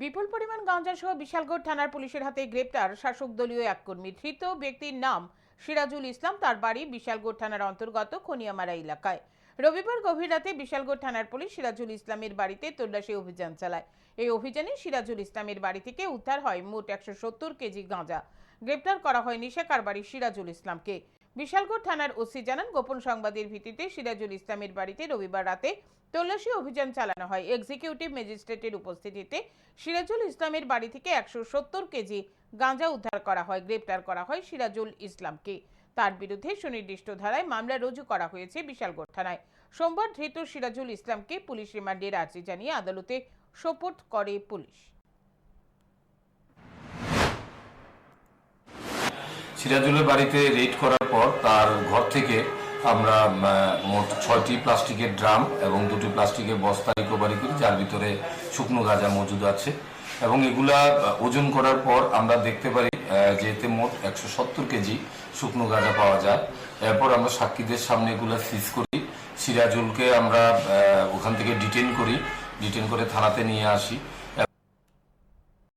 বিপুল পরিমাণ গাঁজা সহ বিশালগড় থানার পুলিশের হাতে গ্রেপ্তার শাসক দলীয় এক কর্মী। ধৃত ব্যক্তির নাম সিরাজুল ইসলাম, তার বাড়ি বিশালগড় থানার অন্তর্গত খনিয়ামারা এলাকায়। রবিবার গভীর রাতে বিশালগড় থানার পুলিশ সিরাজুল ইসলামের বাড়িতে তল্লাশি অভিযান চালায়। এই অভিযানে সিরাজুল ইসলামের বাড়ি থেকে উদ্ধার হয় মোট একশো সত্তর কেজি গাঁজা। গ্রেপ্তার করা হয় নিশা কারবারি সিরাজুল ইসলামকে। বিশালগড় থানার ওসি জানান, গোপন সংবাদের ভিত্তিতে সিরাজুল ইসলামের বাড়িতে রবিবার রাতে তল্লাশি অভিযান চালানো হয়। এক্সিকিউটিভ ম্যাজিস্ট্রেটের উপস্থিতিতে সিরাজুল ইসলামের বাড়ি থেকে একশো সত্তর কেজি গাঁজা উদ্ধার করা হয়, গ্রেপ্তার করা হয় সিরাজুল ইসলামকে। তার বিরুদ্ধে সুনির্দিষ্ট ধারায় মামলা রুজু করা হয়েছে বিশালগড় থানায়। সোমবার ধৃত সিরাজুল ইসলামকে পুলিশ রিমান্ডের আর্জি জানিয়ে আদালতে সোপর্দ করে পুলিশ। সিরাজুলের বাড়িতে রেড করার পর তার ঘর থেকে আমরা মোট ছয়টি প্লাস্টিকের ড্রাম এবং দুটি প্লাস্টিকের বস্তা রিকভারি করি, যার ভিতরে শুকনো গাঁজা মজুদ আছে। এবং এগুলা ওজন করার পর আমরা দেখতে পারি যে এতে মোট একশো সত্তর কেজি শুকনো গাঁজা পাওয়া যায়। এরপর আমরা সাক্ষীদের সামনে এগুলো সিজ করি। সিরাজুলকে আমরা ওখান থেকে ডিটেন করি। ডিটেন করে থানাতে নিয়ে আসি।